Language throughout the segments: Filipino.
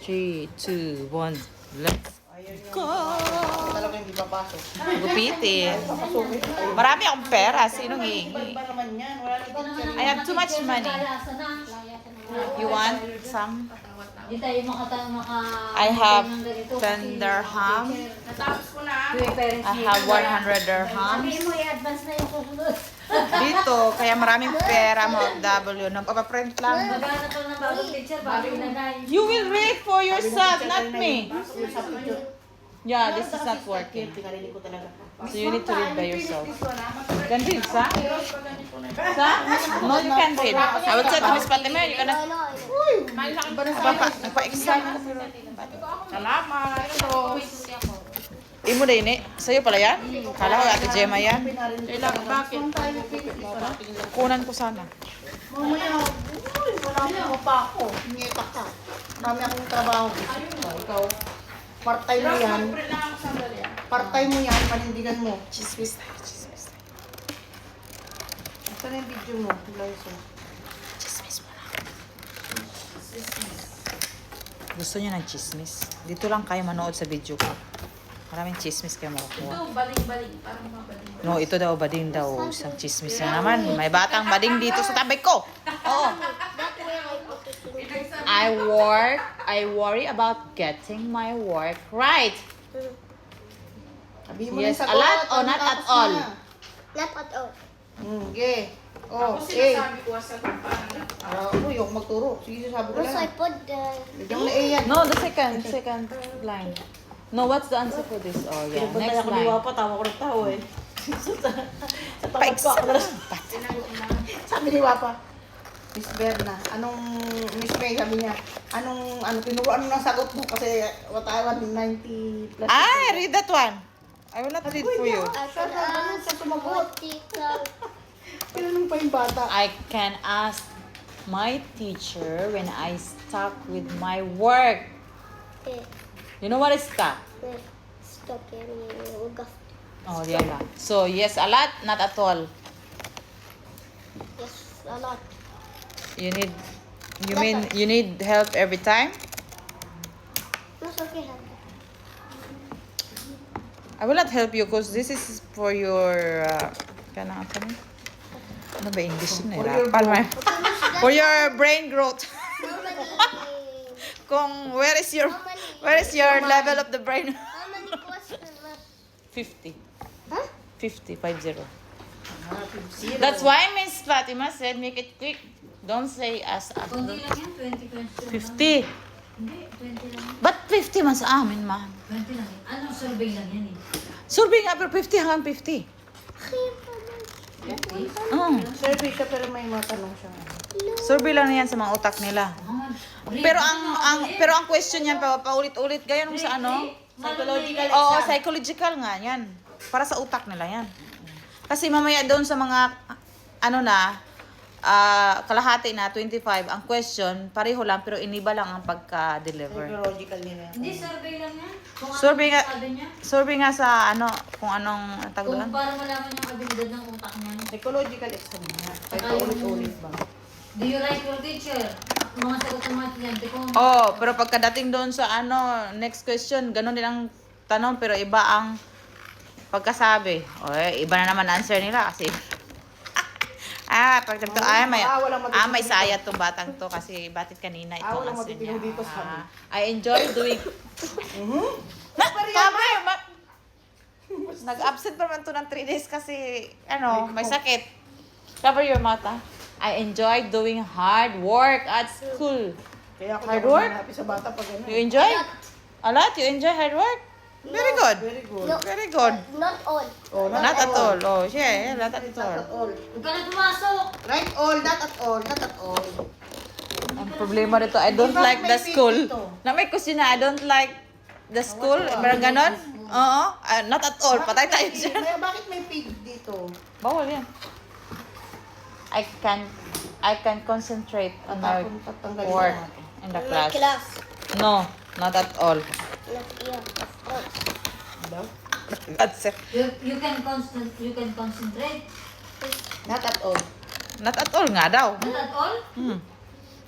Three, two, one. Let's Ayun yung go! talaga hindi papasok. Gupitin. Marami akong pera. Sinong hihingi? I have too much money. You want some? Di tayo makata maka... I have ng ganito 10 kasi dirham. Natapos ko na. I have 100 dirhams. Sabihin mo, i-advance na yung susunod. Dito, kaya maraming pera mo, W. Nagpapaprint lang. Maghanap ka ng bagong teacher, bago ilagay. You will read for yourself, not me. Yeah, this is not working. So you need to read by yourself. Can read, sa? Sa? No, you can read. I will say to Miss Fatima, you cannot... Malaki ba na Papa, nagpa-exam. Salamat. Rose. Imo na ini. Sa'yo pala yan? Kala ko Ate Gemma yan. Ko Kailangan, talaga. bakit? Kunan ko sana. Mamaya, uy, wala akong pa ako. Ngeta ka. Marami akong trabaho. Ikaw, part-time mo yan. Part-time mo yan, panindigan mo. Chismis tayo, chismis. Saan yung video mo? Liza? Chismis mo na. Gusto niyo ng chismis? Dito lang kayo manood sa video ko. Maraming chismis kayo makukuha. Ito, baling-baling. Parang mabaling. No, ito daw bading daw. Isang chismis na naman. May batang bading dito sa tabi ko. Oo. I work, I worry about getting my work right. Sabihin mo Yes, na yung a lot sagot, or not at all? na. Not at all. Hmm, okay. Oh, Ako eh. sinasabi ko sa paano na. Ah, uy, ako magturo. Sige, sasabi ko Also, I lang. put the... Bigyan mo na yan. No, the second, second line. No, what's the answer for this? Oh, yeah. Next line. pa, tawa ko ng tao eh. sa tawad ko ako na lang. Sabi ni Wapa, Miss Berna, anong, Miss May, sabi niya, anong, ano, tinuro, ano nang sagot mo? Kasi, watawan, 90 plus. Ah, read that one. I will not read for you. Can na sa sumagot? Tinanong pa yung bata. I can ask my teacher when I stuck with my work. Eh, You know what is stuck? eh, Stop yan. Oh, yan lang. So, yes, a lot, not at all. Yes, a lot. You need, you mean, you need help every time? Mas okay lang. I will not help you because this is for your, uh, kanang ano ni? Ano ba English yun? Nahirapan mo. For your brain growth. Kung where is your, where is your level of the brain? How many questions left? 50. Huh? 50, 50. Ah, zero. That's why Miss Fatima said make it quick. Don't say as as. Kundi lang yan, 20 question. 50. Hindi, 20 lang. Ba't 50 man sa amin, man? 20 lang. Anong survey lang yan eh? Survey nga, pero 50 hanggang 50. Mm. Survey siya, pero may mga tanong siya. Survey lang yan sa mga utak nila. Ah, Pero ang ang pero ang question niyan pa paulit-ulit gaya nung sa ano? Psychological Oo, psychological nga yan. Para sa utak nila yan. Kasi mamaya doon sa mga ano na ah, kalahati na 25 ang question pareho lang pero iniba lang ang pagka-deliver. Psychological nila. Hindi, survey lang yan. Kung Survey ano nga- sabi niya. Survey nga sa ano kung anong tag Kung doon. para malaman yung abilidad ng utak niya. Psychological exam nga. Kahit Saka yung- ulit-ulit ba? Do you like your teacher? Mga sagot ng mga estudyante ko. Oh, pero pagkadating doon sa ano, next question, ganun din ang tanong pero iba ang pagkasabi. O, eh, iba na naman answer nila kasi Ah, pag to, ay, may, Ah, walang ah, may matutulog saya tong batang to kasi batit kanina Ah, itong walang answer niya. dito sa Ah, I enjoy doing... Mhm. Na, sabi, ma- Nag-absent pa naman to ng 3 days kasi, ano, may sakit. Cover your mouth, ah. I enjoy doing hard work at school. Kaya ako Hard naman work? happy sa bata pag ano. You enjoy? A lot? You enjoy hard work? Very good. Very good. No. Very good. Not all. Oh, Not at all. Oh, yeah, yeah, not at Not at all. all. Huwag ka na pumasok. Right all, not at all, not at all. Ang problema dito, I don't Bakit like may the pig school. dito? Na may kusina, I don't like the school. Parang ganon? Oo. Ah, not at all. Patay tayo Bakit may dyan. May- Bakit may pig dito? Bawal yan. I can I can concentrate on my tatanggalin work natin. in the class. class. No, not at all. Not yeah, Hello? That's it. You, you can constant, you can concentrate. Not at all. Not at all nga daw. Not at all. Hmm.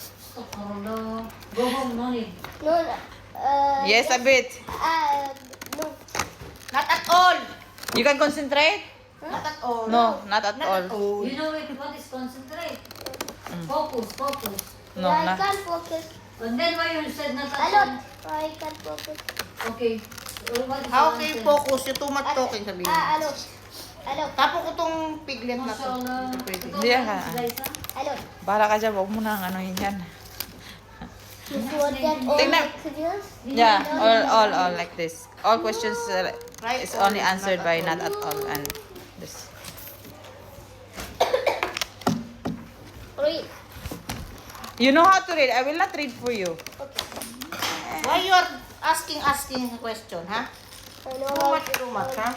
Astaghfirullah. Go home, no need. No, no. Uh, Yes, a bit. Uh, no. Not at all. You can concentrate? Not at all. No, not at Not all. at all. You know it, what is concentrate? Focus, focus. No, I na. can't focus. And then why you said not A lot. I can't focus. Okay. How okay, answer? focus. Yung too much talking sabihin. Ah, a lot. A lot. Tapo ko tong piglet na to. Pwede. Hindi ka. Liza? A lot. Bahala ka dyan, huwag mo nang ano yun yan. You want that all Tingnan. Yeah, all, all, all like this. All questions uh, is only answered by not at all and this. Read. You know how to read. I will not read for you. Why you are asking asking a question, ha? I know Too how much, too much, ha?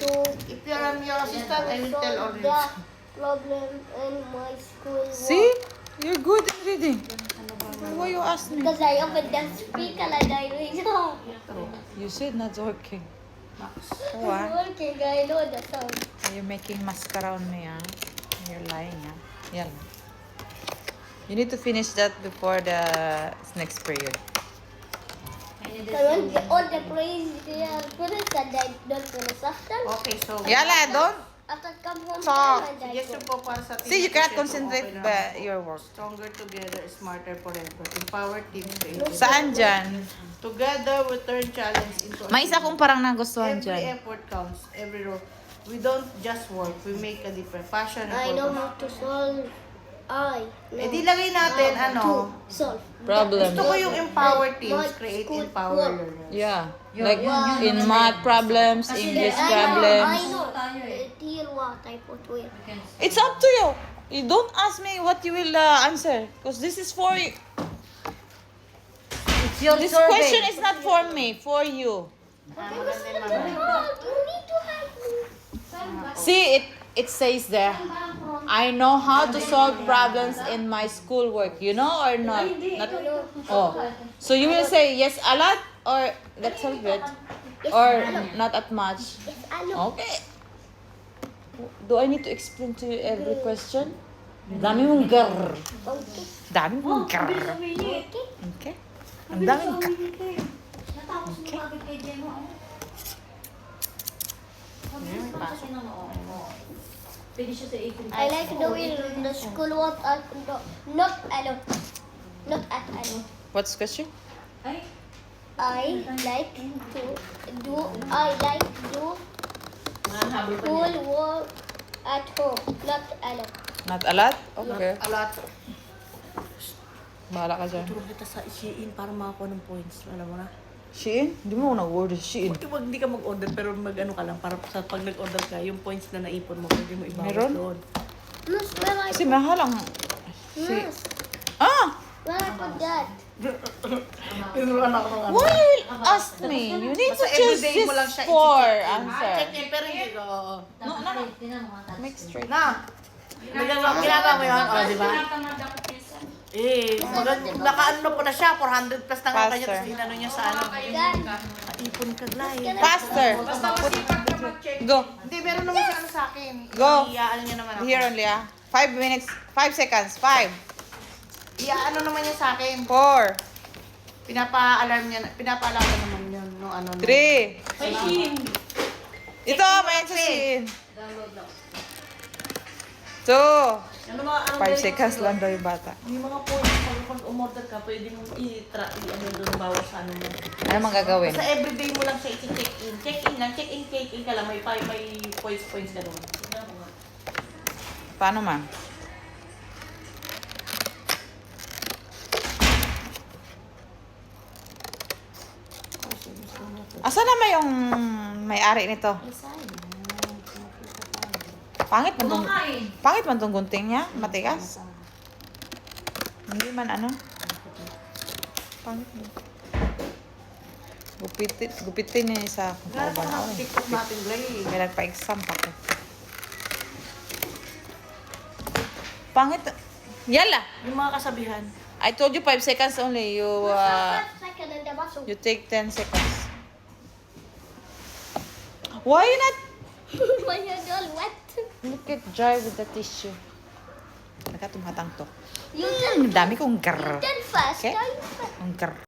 to If you are your assistant, I will tell all the problem in my school See? You're good in reading. Why you ask me? Because I opened the speaker and I read. You said not working. It's What? working, I know the sound. You're making mascara on me, ah. You're lying, ah. Yan. You need to finish that before the next period. To- the, all the praise they are finished and I don't. Okay, so... Yala, don't. After come home I Suggestion po para sa See, you cannot concentrate naman. your work. Stronger together, smarter forever. Empower team creative. Saan dyan? Together, we turn challenge into May isa kong parang nagustuhan Every dyan. effort counts. Every role. We don't just work. We make a difference. Passion and I know purpose. how to solve. I know. Eh di lagay natin, how ano, to solve. Problem. gusto ko yung empower teams, create empower learners. Yeah. Yun, Like yun, yun, in yun, math problems, Kasi English I know, problems. I know. Tayo eh. Tier what I put where. You can- It's up to you. You don't ask me what you will uh, answer because this is for you. It's your This survey. question is not for me, for you. Ah, maganda yung mga- You need to help me. See, it it says there. I know how to solve problems in my schoolwork. You know or not? Not- oh, so you will say yes a lot or let's solve it or not at much. Okay. Do I need to explain to you every question? Dami mong. Okay. Dami mong gar. Okay. Okay. Ang dami mong gar. Natapos mo kagad kay Jemo. ano? Mabilis pa kasi ng oo. oo. Pwede siya sa April. I like doing the school work at no, not alone. Not at alone. What's the question? Ay, I like to do I like to do school work at home, not alone. Not a lot? Okay. A lot. Bahala ka dyan. Tulong kita sa Shein para makakuha ng points. Alam mo na? Shein? Hindi mo ako nag-order Shein. Huwag huwag hindi ka mag-order pero mag-ano ka lang para sa pag nag-order ka, yung points na naipon mo, pwede mo ibawas Meron? doon. Miss, where I Kasi mahal ang... Miss, Ah! where I put that? Tinuruan ako ng ano. Why you will ask me? You need to Basta choose everyday this mo lang siya in. answer. Check in, pero hindi ko. oo. no, no, no. Make straight. Na! Nagagawa, ginagawa mo yun, o, di ba? Tinatamad ako kesa. Eh, maganda, naka-ano po na siya, 400 plus na nga kanya, Faster. tapos inano niya sa ano. Ipon ka glay. Faster. Basta masipag ka mag-check. Go. Hindi, meron naman siya ano sa akin. Go. Iyaan niya naman ako. Here only ah. Five minutes. Five seconds. Five. Iyaano naman niya sa akin. Four. Pinapa-alarm niya, pinapa-alarm ko naman yun. No, ano, no. Three. Ito, may lang. Two. Ano mga, Five ganyan seconds kasi, lang daw yung bata. Yung mga points, pag, pag umorder ka, pwede mo i-tra, i-ano doon, bawas sa ano mo. Ano mang gagawin? Basta everyday mo lang siya i-check in. Check in lang, check in, check in ka lang. May, may, may points, points ka doon. Paano ma'am? Asa naman yung may-ari nito? Pangit man tong, pangit man tong gunting niya? Matigas? Hindi man ano? Pangit man. Gupitin, gupitin niya sa kauban ako. May nagpa-exam pa ko. Pangit. Yala! Yung mga kasabihan. I told you 5 seconds only. You uh, you take 10 seconds. Why not you're all wet. Look at dry with the tissue? ka tumatang to. You done, Ang dami kong you grr. done fast. Okay. Are you fast? Ang grr.